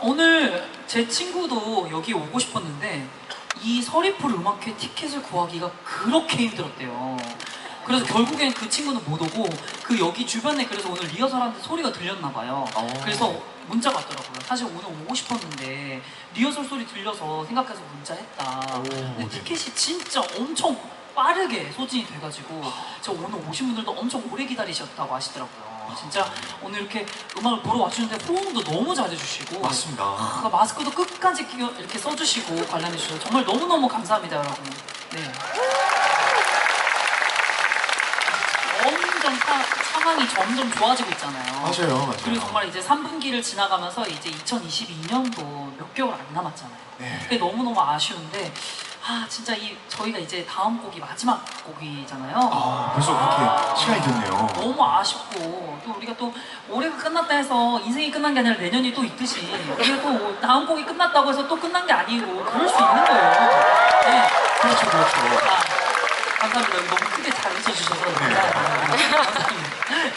오늘 제 친구도 여기 오고 싶었는데 이 서리풀 음악회 티켓을 구하기가 그렇게 힘들었대요. 그래서 결국엔 그 친구는 못 오고 그 여기 주변에 그래서 오늘 리허설하는데 소리가 들렸나 봐요. 어. 그래서 문자가 왔더라고요. 사실 오늘 오고 싶었는데 리허설 소리 들려서 생각해서 문자 했다. 근데 네. 티켓이 진짜 엄청 빠르게 소진이 돼가지고 저 오늘 오신 분들도 엄청 오래 기다리셨다고 하시더라고요. 진짜 오늘 이렇게 음악을 보러 와주는데 호응도 너무 잘해주시고 맞습니다. 아, 마스크도 끝까지 끼워 이렇게 써주시고 관람해주셔서 정말 너무너무 감사합니다 여러분 네 점점 사, 상황이 점점 좋아지고 있잖아요 맞아요, 맞아요. 그리고 정말 이제 3분기를 지나가면서 이제 2022년도 몇 개월 안 남았잖아요 네. 그게 너무너무 아쉬운데 아 진짜 이 저희가 이제 다음 곡이 마지막 곡이잖아요 아, 벌써 그렇게 시간이 됐네요. 너무 아쉽고 또 우리가 또 올해가 끝났다 해서 인생이 끝난 게 아니라 내년이 또 있듯이 우리가 또 다음 곡이 끝났다고 해서 또 끝난 게 아니고 그럴 수 있는 거예요. 네. 그렇죠, 그렇죠. 아, 감사합니다. 너무 크게 잘 웃어주셔서 감사합니다. 감사합니다.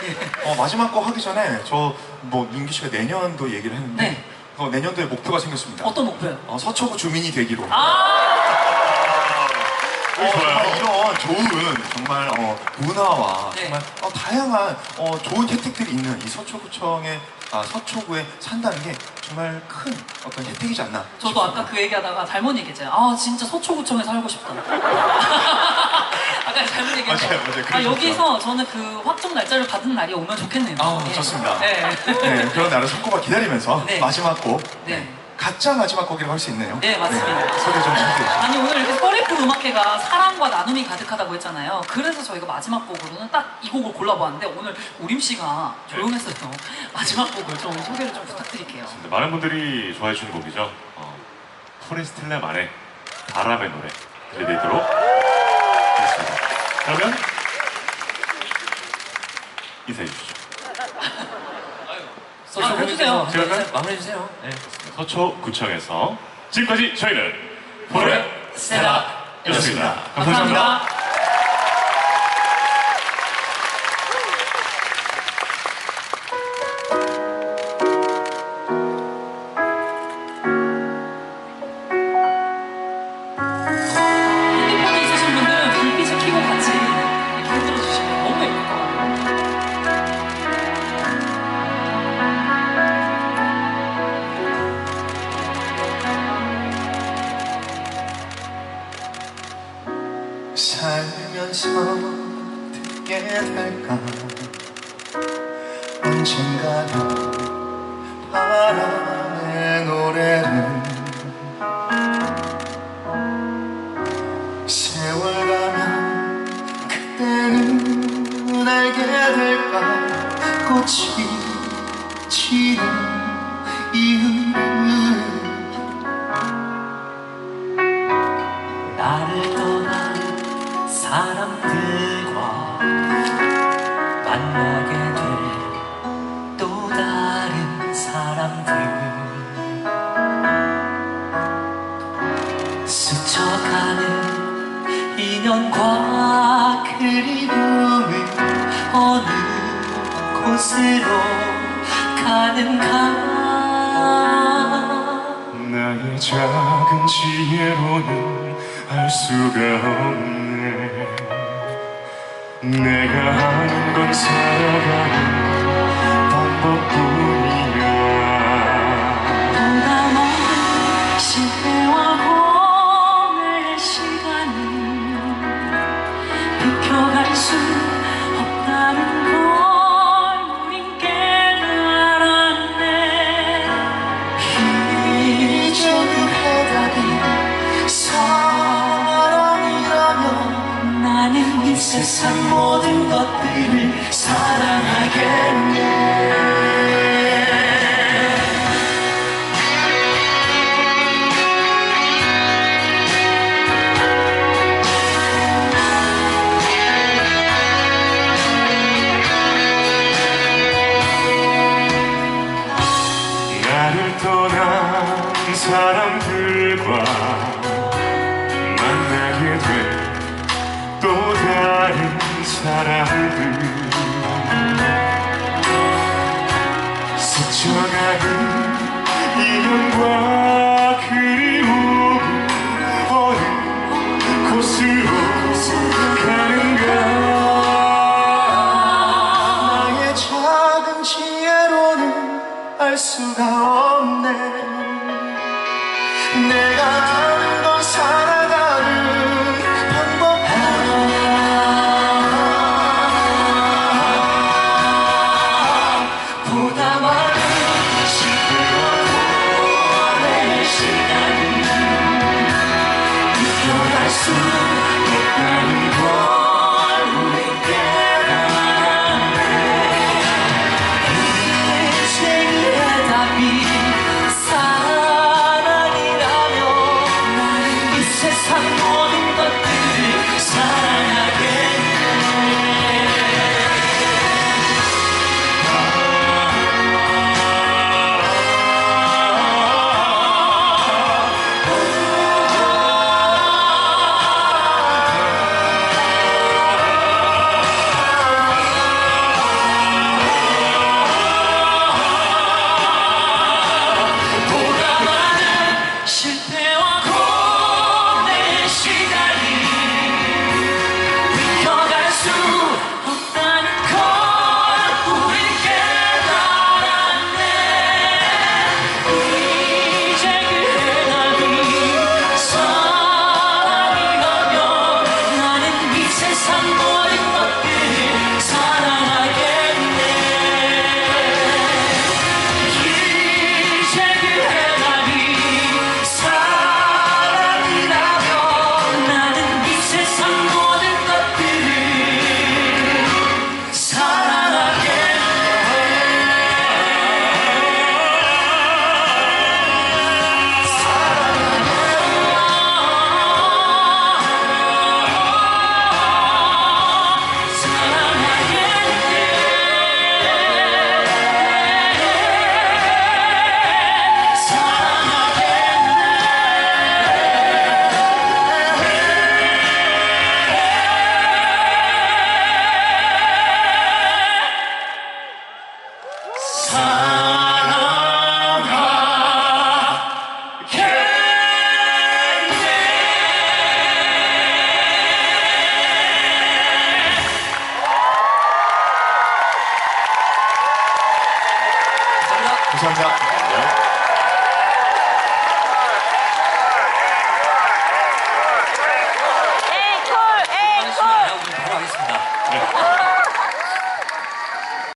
예. 어, 마지막 거 하기 전에 저뭐 민기 씨가 내년도 얘기를 했는데 네. 어, 내년도에 목표가 생겼습니다. 어떤 목표요? 어, 서초구 주민이 되기로. 아, 어, 정말 이런 좋은 정말 어, 문화와 네. 정말 어, 다양한 어, 좋은 혜택들이 있는 이 서초구청에 아, 서초구에 산다는 게 정말 큰 어떤 혜택이지 않나. 저도. 아까 그 얘기하다가 잘못 얘기했잖아요. 아, 진짜 서초구청에 살고 싶다. 아까 잘못 얘기했어요. 맞아요, 맞아요. 아, 그러셨죠. 여기서 저는 그 확정 날짜를 받은 날이 오면 좋겠네요. 아, 예. 좋습니다. 네. 네, 그런 날을 손꼽아 기다리면서 네. 마지막 곡 네. 가짜 마지막 곡이라고 할 수 있네요. 네, 맞습니다. 소개 좀 해주세요. 아니 오늘 이렇게 서리풀 음악회가 사랑과 나눔이 가득하다고 했잖아요. 그래서 저희가 마지막 곡으로는 딱 이 곡을 골라보았는데 오늘 우림 씨가 조용했어요. 마지막 곡을 좀 소개를 좀 부탁드릴게요. 근데 많은 분들이 좋아해 주는 곡이죠. 어, 포레스텔라 만의 바람의 노래 들려드리도록 하겠습니다. 그러면 인사해 주시죠. 아, 해주세요. 제가 할까요? 마무리해 주세요. 네. 서초구청에서 지금까지 저희는 포레스텔라였습니다. 감사합니다. 감사합니다. 될까? 언젠가는 바람의 노래를 세월 가면 그때는 알게 될까? 꽃이 지는 이유 인연과 그리움을 어느 곳으로 가는가? 나의 작은 지혜로는 알 수가 없네. 내가 하는 건 살아가는 방법뿐 세상 모든 것들을 사랑하겠네. 사람 사랑들. 스쳐가는 인연과 그리움. 어느 곳으로 가는가? 나의 작은 지혜로는 알 수가 없네. 내가 보 감사합니다